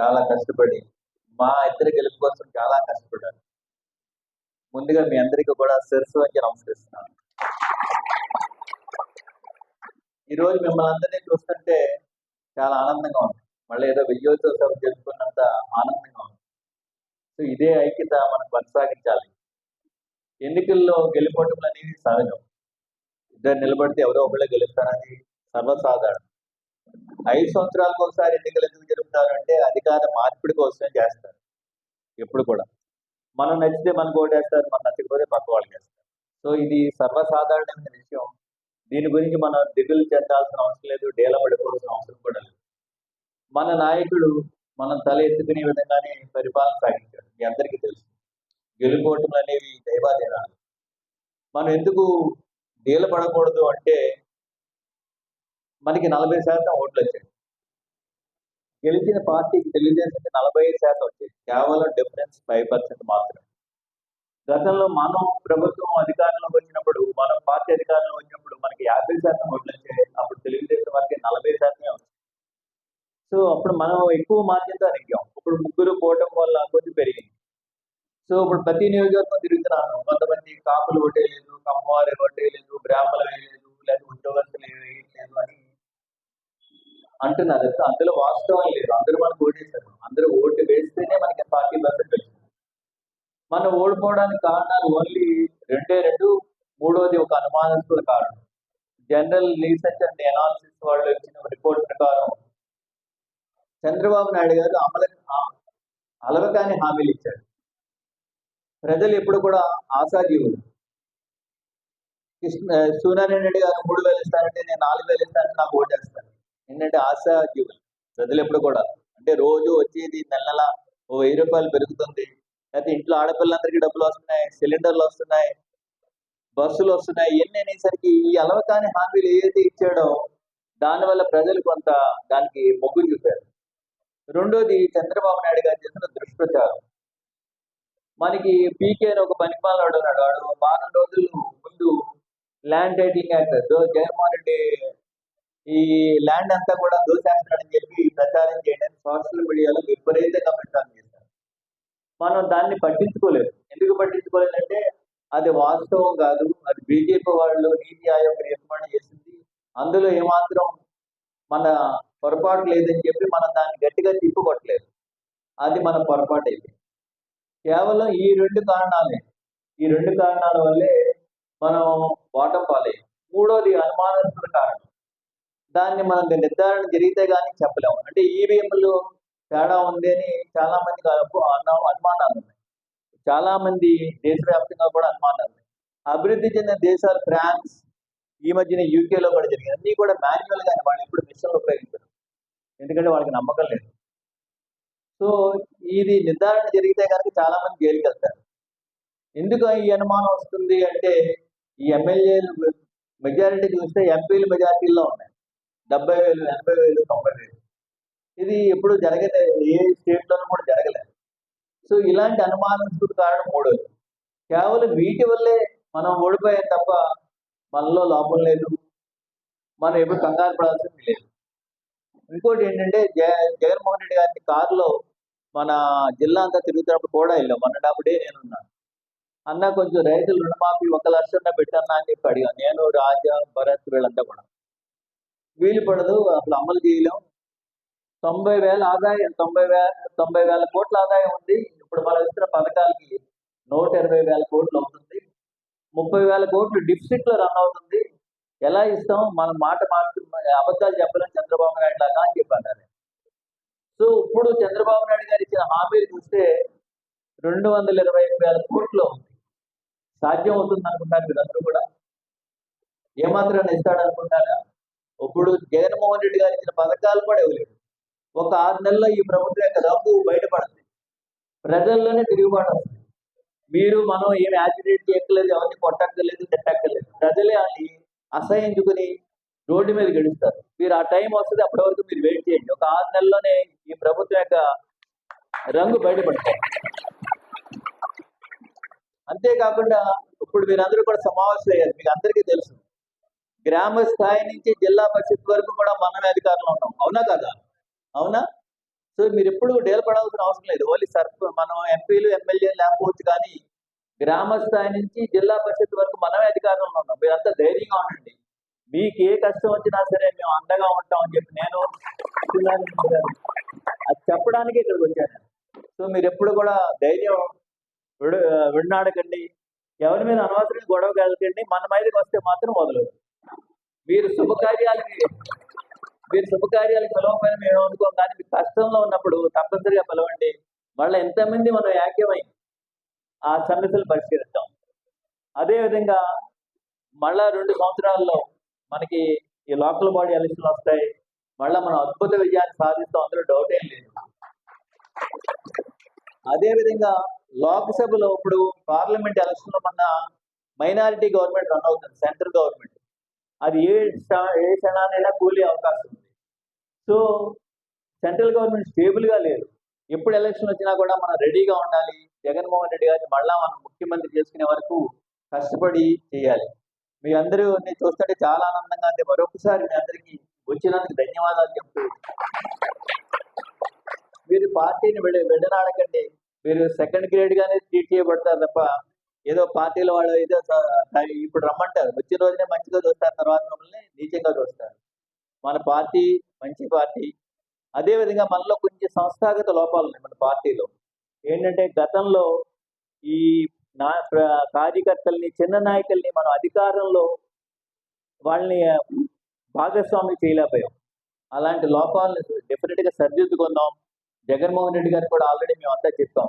చాలా కష్టపడి మా ఇద్దరు గెలుపు కోసం చాలా కష్టపడ్డాను ముందుగా మీ అందరికీ కూడా శిరస్సు వంచి నమస్కరిస్తున్నాను. ఈరోజు మిమ్మల్ని అందరినీ చూస్తుంటే చాలా ఆనందంగా ఉంది. మళ్ళీ ఏదో విజయోత్సవం జరుపుకున్నంత ఆనందంగా ఉంది. సో ఇదే ఐక్యత మనం కొనసాగించాలి. ఎన్నికల్లో గెలుపోవటం అనేది సహజం. ఇద్దరు నిలబడితే ఎవరో ఒకళ్ళే గెలుస్తారని సర్వసాధారణం. ఐదు సంవత్సరాలకు ఒకసారి ఎన్నికలు ఎందుకు జరుపుతారు అంటే అధికార మార్పిడి కోసమే చేస్తారు. ఎప్పుడు కూడా. మనం నచ్చితే మనకు ఓటేస్తారు మనం నచ్చకపోతే పక్క వాళ్ళకి వేస్తారు. సో ఇది సర్వసాధారణమైన విషయం. దీని గురించి మనం దిగులు చెందాల్సిన అవసరం లేదు డేలబడిపోవాల్సిన అవసరం కూడా లేదు. మన నాయకుడు మనం తల ఎత్తుకునే విధంగానే పరిపాలన సాగించాడు. మీ అందరికీ తెలుసు. గెలుపోవటం అనేవి దైవాధీనాలు. మనం ఎందుకు డీల పడకూడదు అంటే మనకి నలభై శాతం ఓట్లు వచ్చాయి. గెలిచిన పార్టీకి తెలుగుదేశంకి నలభై ఐదు శాతం వచ్చాయి. కేవలం డిఫరెన్స్ ఫైవ్ పర్సెంట్ మాత్రమే. గతంలో మనం ప్రభుత్వం అధికారంలోకి వచ్చినప్పుడు మనం పార్టీ అధికారంలో వచ్చినప్పుడు మనకి యాభై శాతం ఓట్లు వచ్చాయి. అప్పుడు తెలుగుదేశం వారికి నలభై శాతమే వచ్చాయి. సో అప్పుడు మనం ఎక్కువ మార్జిన్తో అడిగాం ఇప్పుడు ముగ్గురు పోవటం వల్ల కొంచెం పెరిగింది. సో ఇప్పుడు ప్రతి నియోజకవర్గం తిరుగుతున్నాను. కొంతమంది కాపులు ఓటేయలేదు కమ్మవారి ఓటేయలేదు బ్రాహ్మణులు వేయలేదు లేదా ఉద్యోగస్తులు అంటున్నారు సో అందులో వాస్తవం లేదు. అందరూ మనకు ఓటేశారు అందరూ ఓటు వేస్తేనే మనకి పార్టీ పర్సెంట్ వచ్చింది. మనం ఓడిపోవడానికి కారణాలు ఓన్లీ రెండే రెండు మూడోది ఒక అనుమానాస్పద కారణం. జనరల్ రీసెర్చ్ అండ్ అనాలిసిస్ వాళ్ళు ఇచ్చిన రిపోర్ట్ ప్రకారం చంద్రబాబు నాయుడు గారు అమలు అలవకాని హామీలు ఇచ్చారు. ప్రజలు ఎప్పుడు కూడా ఆశాజీవులు. కృష్ణ సూర్యనారాయణ రెడ్డి గారు మూడు వేలు ఇస్తారంటే నేను నాలుగు వేలు ఇస్తానంటే నాకు ఓటేస్తాను ఏంటంటే ఆశాజీవులు ప్రజలు ఎప్పుడు కూడా. అంటే రోజు వచ్చేది నెల నెల ఓ వెయ్యి రూపాయలు పెరుగుతుంది. లేకపోతే ఇంట్లో ఆడపిల్లలందరికీ డబ్బులు వస్తున్నాయి సిలిండర్లు వస్తున్నాయి బస్సులు వస్తున్నాయి ఇవన్నీ అనేసరికి ఈ అలవకాని హామీలు ఏదైతే ఇచ్చాడో దానివల్ల ప్రజలు కొంత దానికి మొగ్గు చూపారు. రెండోది చంద్రబాబు నాయుడు గారు చేసిన దుష్ప్రచారం. మనకి పీకే అని ఒక పనిపాలవాడు ఉన్నాడు. వాడు వారం రోజులు ముందు land titling act Jaganmohan Reddy ఈ ల్యాండ్ అంతా కూడా దోచేస్తాడని చెప్పి ప్రచారం చేయడానికి సోషల్ మీడియాలో విపరీతంగా ప్రచారం చేశారు. మనం దాన్ని పట్టించుకోలేదు. ఎందుకు పట్టించుకోలేదంటే అది వాస్తవం కాదు. అది బీజేపీ వాళ్ళు నీతి ఆయోగ్ రికమెండ్ చేసింది. అందులో ఏమాత్రం మన పొరపాటు లేదని చెప్పి మనం దాన్ని గట్టిగా తిప్పుకొట్టలేదు. అది మన పొరపాటు అయితే కేవలం ఈ రెండు కారణాలే. ఈ రెండు కారణాల వల్లే మనం వాటం పాలే మూడోది అనుమానాస్పద కారణం. దాన్ని మనం నిర్ధారణ జరిగితే కానీ చెప్పలేము. అంటే ఈవీఎంలు తేడా ఉంది అని చాలా మందికి అనుమానాలు ఉన్నాయి. చాలా మంది దేశవ్యాప్తంగా కూడా అనుమానాలు ఉన్నాయి. అభివృద్ధి చెందిన దేశాలు ఫ్రాన్స్ ఈ మధ్యన యూకేలో కూడా జరిగింది అన్నీ కూడా మాన్యువల్ గానే వాళ్ళు ఎప్పుడు మిషన్లు ఉపయోగించారు ఎందుకంటే వాళ్ళకి నమ్మకం లేదు. సో ఇది నిర్ధారణ జరిగితే కనుక చాలా మంది జైలుకి వెళ్తారు. ఎందుకు ఈ అనుమానం వస్తుంది అంటే ఈ ఎమ్మెల్యేలు మెజారిటీ చూస్తే ఎంపీలు మెజారిటీలో ఉన్నాయి. డెబ్బై వేలు ఎనభై వేలు తొంభై వేలు. ఇది ఎప్పుడు జరగలేదు ఏ స్టేట్లోనూ కూడా జరగలేదు సో ఇలాంటి అనుమానాస్పద కారణం మూడోది. కేవలం వీటి వల్లే మనం ఓడిపోయాం తప్ప మనలో లోపం లేదు. మనం ఎప్పుడు కంగారు పడాల్సింది లేదు. ఇంకోటి ఏంటంటే జ జగన్మోహన్ రెడ్డి గారి కారులో మన జిల్లా అంతా తిరుగుతున్నప్పుడు కూడా వెళ్ళాం. మొన్నటప్పుడే నేను ఉన్నాను. అన్న కొంచెం రైతులు రుణమాఫీ ఒక లక్ష పెట్టన్నా అని చెప్పి అడిగాను నేను రాజా భరత్ వీళ్ళంతా కూడా. వీలు పడదు అసలు అమలు చేయలేం. తొంభై వేల ఆదాయం తొంభై వేల తొంభై వేల కోట్ల ఆదాయం ఉంది. ఇప్పుడు మనం ఇస్తున్న పథకాలకి నూట ఇరవై వేల కోట్లు అవుతుంది. ముప్పై వేల కోట్లు డిఫిసిట్లో రన్ అవుతుంది. ఎలా ఇస్తాం? మనం మాట మార్చు అబద్ధాలు చెప్పలేం చంద్రబాబు నాయుడు లాగా అని చెప్పి సో ఇప్పుడు చంద్రబాబు నాయుడు గారు ఇచ్చిన హామీలు చూస్తే రెండు వందల ఇరవై వేల కోట్లు ఉంది. సాధ్యం అవుతుంది అనుకుంటారు మీరందరూ కూడా. ఏమాత్రం ఇస్తాడనుకుంటారా ఇప్పుడు జగన్మోహన్ రెడ్డి గారు ఇచ్చిన పథకాలు కూడా ఇవ్వలేదు ఒక ఆరు నెలల్లో ఈ ప్రభుత్వం యొక్క రంగు బయటపడుతుంది. ప్రజల్లోనే తిరుగుబాటు వస్తుంది మీరు మనం ఏమి యాజిటేట్ చేయక్కర్లేదు ఎవరిని కొట్టక్కర్లేదు తిట్టక్కర్లేదు. ప్రజలే అని అసహించుకుని రోడ్డు మీద గెలుస్తారు మీరు ఆ టైం వస్తుంది అప్పటి వరకు మీరు వెయిట్ చేయండి. ఒక ఆరు నెలల్లోనే ఈ ప్రభుత్వం యొక్క రంగు బయటపడతారు అంతేకాకుండా ఇప్పుడు మీరందరూ కూడా సమావేశం అయ్యారు మీకు అందరికీ తెలుసు. గ్రామ స్థాయి నుంచి జిల్లా పరిషత్ వరకు కూడా మనమే అధికారంలో ఉన్నాం. అవునా కదా? అవునా? సో మీరు ఎప్పుడు డేలపడాల్సిన అవసరం లేదు. ఓన్లీ సర్ప మనం ఎంపీలు ఎమ్మెల్యేలు లేకపోవచ్చు కానీ గ్రామ స్థాయి నుంచి జిల్లా పరిషత్ వరకు మనమే అధికారంలో ఉన్నాం. మీరంతా ధైర్యంగా ఉండండి. మీకు ఏ కష్టం వచ్చినా సరే మేము అండగా ఉంటాం అని చెప్పి నేను అది చెప్పడానికి ఇక్కడికి వచ్చాను. సో మీరు ఎప్పుడు కూడా ధైర్యం విడ విడనాడకండి. ఎవరి మీద అనవసరం గొడవ వెళ్ళకండి మన మీదకి వస్తే మాత్రం మొదలవుతుంది. మీరు శుభకార్యాలకి మీరు శుభకార్యాలకు పిలవకపోయినా మేము అనుకోం. కానీ మీకు కష్టంలో ఉన్నప్పుడు తప్పనిసరిగా పిలవండి మళ్ళీ ఎంతమంది మనం యాక్యమై ఆ సమస్యలు పరిష్కరిద్దాం. అదేవిధంగా మళ్ళా రెండు సంవత్సరాల్లో మనకి ఈ లోకల్ బాడీ ఎలక్షన్లు వస్తాయి. మళ్ళీ మనం అద్భుత విజయాన్ని సాధిస్తాం. అందులో డౌట్ ఏం లేదు. అదేవిధంగా లోక్సభలో ఇప్పుడు పార్లమెంట్ ఎలక్షన్లో మన మైనారిటీ గవర్నమెంట్ రన్ అవుతుంది. Central government. అది ఏ ఏ క్షణానైనా కూలే అవకాశం ఉంది. సో సెంట్రల్ గవర్నమెంట్ స్టేబుల్గా లేదు. ఎప్పుడు ఎలక్షన్ వచ్చినా కూడా మనం రెడీగా ఉండాలి. జగన్మోహన్ రెడ్డి గారిని మళ్ళా మనం ముఖ్యమంత్రి చేసుకునే వరకు కష్టపడి చేయాలి. మీ అందరూ నేను చూస్తుంటే చాలా ఆనందంగా ఉంది. మరొకసారి మీ అందరికీ వచ్చినందుకు ధన్యవాదాలు చెప్తూ మీరు పార్టీని విడ విడనాడకండి. మీరు సెకండ్ గ్రేడ్ గానే ట్రీట్ చేయబడతారు తప్ప ఏదో పార్టీల వాళ్ళు ఏదో ఇప్పుడు రమ్మంటారు. వచ్చిన రోజునే మంచిగా చూస్తారు తర్వాత మమ్మల్ని నీచంగా చూస్తారు. మన పార్టీ మంచి పార్టీ. అదేవిధంగా మనలో కొంచెం సంస్థాగత లోపాలు ఉన్నాయి మన పార్టీలో. ఏంటంటే గతంలో ఈ నా ప్ర- కార్యకర్తల్ని చిన్న నాయకుల్ని మనం అధికారంలో వాళ్ళని భాగస్వామి చేయలేకపోయాం. అలాంటి లోపాలను డెఫినెట్గా సరిదిద్దుకుందాం జగన్మోహన్ రెడ్డి గారు కూడా ఆల్రెడీ మేము అంతా చెప్పాం.